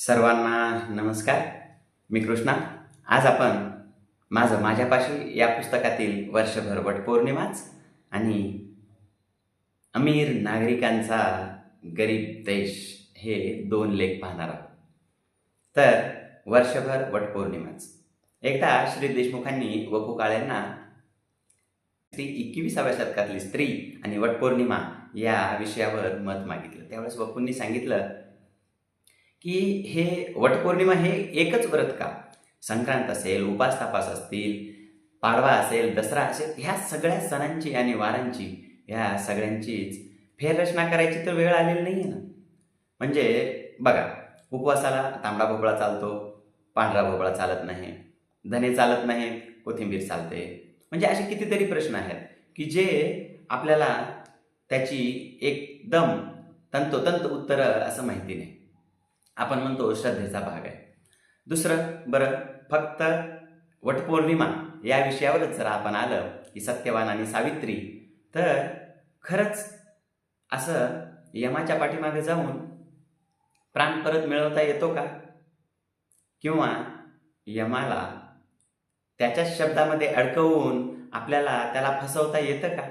सर्वांना नमस्कार. मी कृष्णा. आज आपण माझं माझ्यापाशी या पुस्तकातील वर्षभर वटपौर्णिमाच आणि अमीर नागरिकांचा गरीब देश हे दोन लेख पाहणार आहोत. तर वर्षभर वटपौर्णिमाच. एकदा श्री देशमुखांनी वपू काळ्यांना स्त्री एकविसाव्या शतकातली स्त्री आणि वटपौर्णिमा या विषयावर मत मागितलं. त्यावेळेस वपूंनी सांगितलं की हे वटपौर्णिमा हे एकच व्रत का? संक्रांत असेल उपास तापास असतील पाडवा असेल दसरा असेल ह्या सगळ्या सणांची आणि वारांची ह्या सगळ्यांचीच फेररचना करायची तर वेळ आलेली नाही आहे ना. म्हणजे बघा उपवासाला तांबडा भोपळा चालतो पांढरा भोपळा चालत नाही धने चालत नाही कोथिंबीर चालते. म्हणजे असे कितीतरी प्रश्न आहेत की जे आपल्याला त्याची एकदम तंतोतंत उत्तरं असं माहिती नाही. आपण म्हणतो श्रद्धेचा भाग आहे. दुसरं बरं फक्त वटपौर्णिमा या विषयावरच जर आपण आलं की सत्यवान आणि सावित्री तर खरंच असं यमाच्या पाठीमागे जाऊन प्राण परत मिळवता येतो का? किंवा यमाला त्याच्या शब्दामध्ये अडकवून आपल्याला त्याला फसवता येतं का?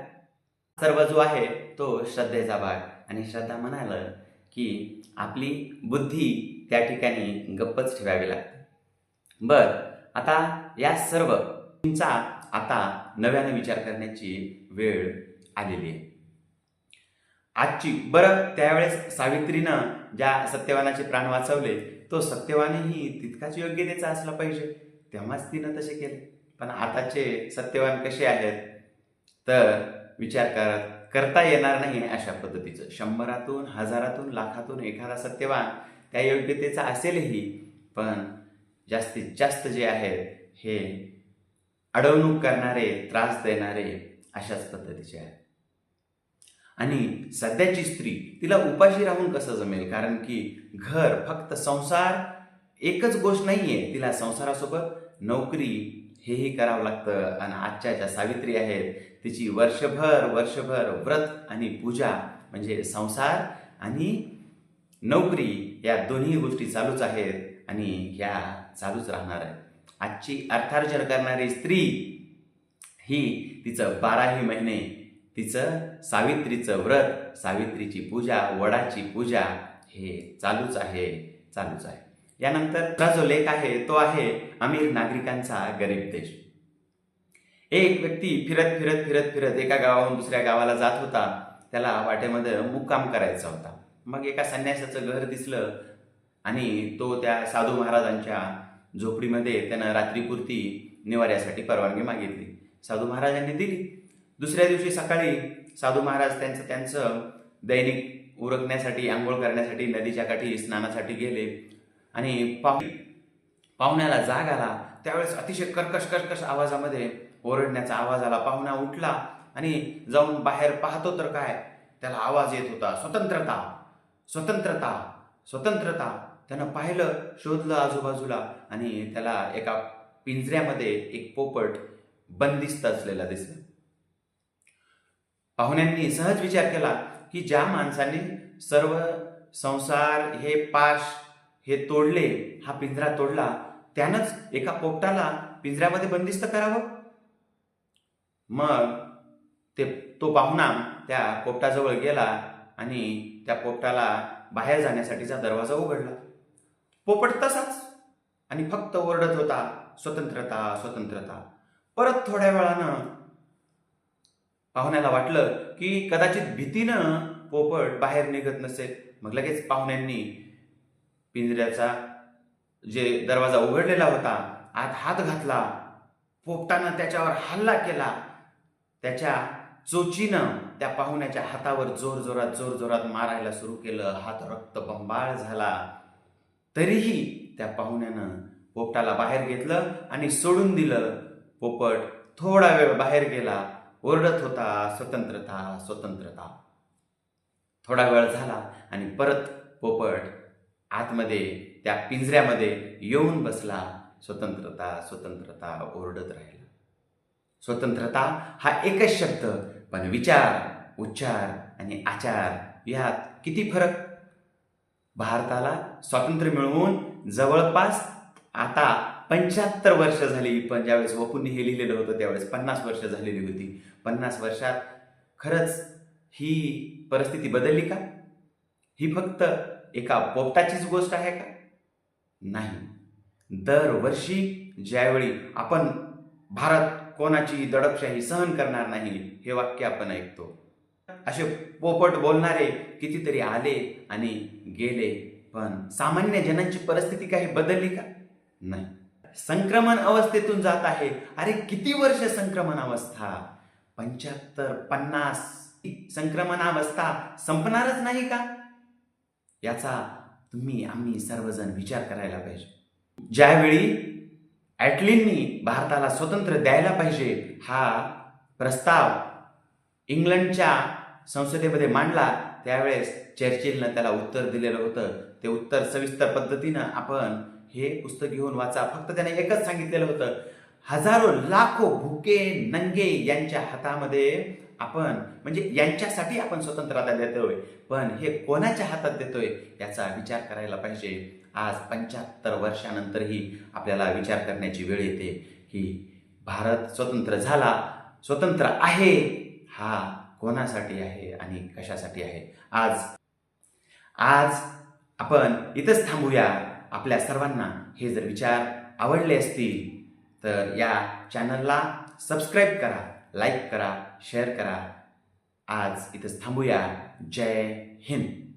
सर्व जो आहे तो श्रद्धेचा भाग. आणि श्रद्धा म्हणालं की आपली बुद्धी त्या ठिकाणी गप्पच ठेवावी लागते. बर आता या सर्व तुमचा आता नव्यानं विचार करण्याची वेळ आलेली आहे. आजची बरं त्यावेळेस सावित्रीनं ज्या सत्यवानाचे प्राण वाचवले तो सत्यवानही तितकाच योग्यतेचा असला पाहिजे. तेव्हाच तिनं तसे केले. पण आताचे सत्यवान कसे आहेत? तर विचार करत करता येणार नाही अशा पद्धतीचं. शंभरातून हजारातून लाखातून एखादा सत्यवान त्या योग्यतेचा असेलही पण जास्तीत जास्त जे आहेत हे अडवणूक करणारे त्रास देणारे अशाच पद्धतीचे आहेत. आणि सध्याची स्त्री तिला उपाशी राहून कसं जमेल? कारण की घर फक्त संसार एकच गोष्ट नाही आहे तिला संसारासोबत नोकरी हेही करावं लागतं. आणि आजच्या ज्या सावित्री आहेत तिची वर्षभर वर्षभर व्रत आणि पूजा म्हणजे संसार आणि नोकरी या दोन्ही गोष्टी चालूच आहेत आणि ह्या चालूच राहणार आहेत. आजची अर्थार्जन करणारी स्त्री ही तिचं बाराही महिने तिचं सावित्रीचं व्रत सावित्रीची पूजा वडाची पूजा हे चालूच आहे चालूच आहे. यानंतर जो लेख आहे तो आहे अमीर नागरिकांचा गरीब देश. एक व्यक्ती फिरत फिरत फिरत फिरत एका गावाहून दुसऱ्या गावाला जात होता. त्याला वाटेमध्ये मुक्काम करायचा होता. मग एका संन्यासाचं घर दिसलं आणि तो त्या साधू महाराजांच्या झोपडीमध्ये त्यानं रात्रीपुरती निवाऱ्यासाठी परवानगी मागितली. साधू महाराजांनी दिली. दुसऱ्या दिवशी सकाळी साधू महाराज त्यांचं त्यांचं दैनिक उरकण्यासाठी आंघोळ करण्यासाठी नदीच्या काठी स्नानासाठी गेले. आणि पाहु पाहुण्याला जाग आला. त्यावेळेस अतिशय कर्कश कर्कश आवाजामध्ये ओरडण्याचा आवाज आला. पाहुणा उठला आणि जाऊन बाहेर पाहतो तर काय? त्याला आवाज येत होता स्वतंत्रता स्वतंत्रता स्वतंत्रता. त्यानं पाहिलं शोधलं आजूबाजूला आणि त्याला एका पिंजऱ्यामध्ये एक पोपट बंदिस्त असलेला दिसला. पाहुण्यांनी सहज विचार केला की ज्या माणसाने सर्व संसार हे पाश हे तोडले हा पिंजरा तोडला त्यानंच एका पोपटाला पिंजऱ्यामध्ये बंदिस्त करावं? मग ते तो पाहुणा त्या पोपटाजवळ गेला आणि त्या पोपटाला बाहेर जाण्यासाठीचा दरवाजा उघडला. पोपट तसाच आणि फक्त ओरडत होता स्वतंत्रता स्वतंत्रता. परत थोड्या वेळानं पाहुण्याला वाटलं की कदाचित भीतीनं पोपट बाहेर निघत नसेल. मग लगेच पाहुण्यांनी पिंजऱ्याचा जे दरवाजा उघडलेला होता आत हात घातला पोपटानं त्याच्यावर हल्ला केला. त्याच्या चोचीनं त्या पाहुण्याच्या हातावर जोर जोरात जोर जोरात मारायला सुरू केलं. हात रक्त बंबाळ झाला. तरीही त्या पाहुण्यानं पोपटाला बाहेर घेतलं आणि सोडून दिलं. पोपट थोडा वेळ बाहेर गेला. ओरडत होता स्वतंत्रता स्वतंत्रता. थोडा वेळ झाला आणि परत पोपट आतमध्ये त्या पिंजऱ्यामध्ये येऊन बसला स्वतंत्रता स्वतंत्रता ओरडत राहिला. स्वतंत्रता हा एकच शब्द पण विचार उच्चार आणि आचार यात किती फरक? भारताला स्वातंत्र्य मिळवून जवळपास आता पंच्याहत्तर वर्ष झाली पण ज्यावेळेस वपूंनी हे लिहिलेलं होतं त्यावेळेस पन्नास वर्ष झालेली होती. पन्नास वर्षात खरंच ही परिस्थिती बदलली का? ही फक्त एका पोपटाचीच गोष्ट आहे का? नाही. दरवर्षी ज्यावेळी आपण भारत कोणाची दडपशाही सहन करणार नाही हे वाक्य आपण ऐकतो. असे पोपट बोलणारे कितीतरी आले आणि गेले पण सामान्य जनांची परिस्थिती काही बदलली का? नाही. संक्रमण अवस्थेतून जात आहे. अरे किती वर्ष संक्रमण अवस्था? पंच्याहत्तर पन्नास संक्रमण अवस्था संपणारच नाही का? याचा तुम्ही आम्ही सर्वजण विचार करायला पाहिजे. ज्यावेळी ॲटलींनी भारताला स्वतंत्र द्यायला पाहिजे हा प्रस्ताव इंग्लंडच्या संसदेमध्ये मांडला त्यावेळेस चर्चिलनं त्याला उत्तर दिलेलं होतं. ते उत्तर सविस्तर पद्धतीनं आपण हे पुस्तक घेऊन वाचा. फक्त त्याने एकच सांगितलेलं होतं हजारो लाखो भुके नंगे यांच्या हातामध्ये आपण म्हणजे यांच्यासाठी आपण स्वतंत्रता देतोय. पण हे कोणाच्या हातात देतोय याचा विचार करायला पाहिजे. आज पंच्याहत्तर वर्षानंतरही आपल्याला विचार करण्याची वेळ येते की भारत स्वतंत्र झाला स्वतंत्र आहे हा कोणासाठी आहे आणि कशासाठी आहे? आज आज आपण इथंच थांबूया. आपल्या सर्वांना हे जर विचार आवडले असतील तर या चॅनलला सबस्क्राईब करा लाईक करा शेअर करा. आज इथंच थांबूया. जय हिंद.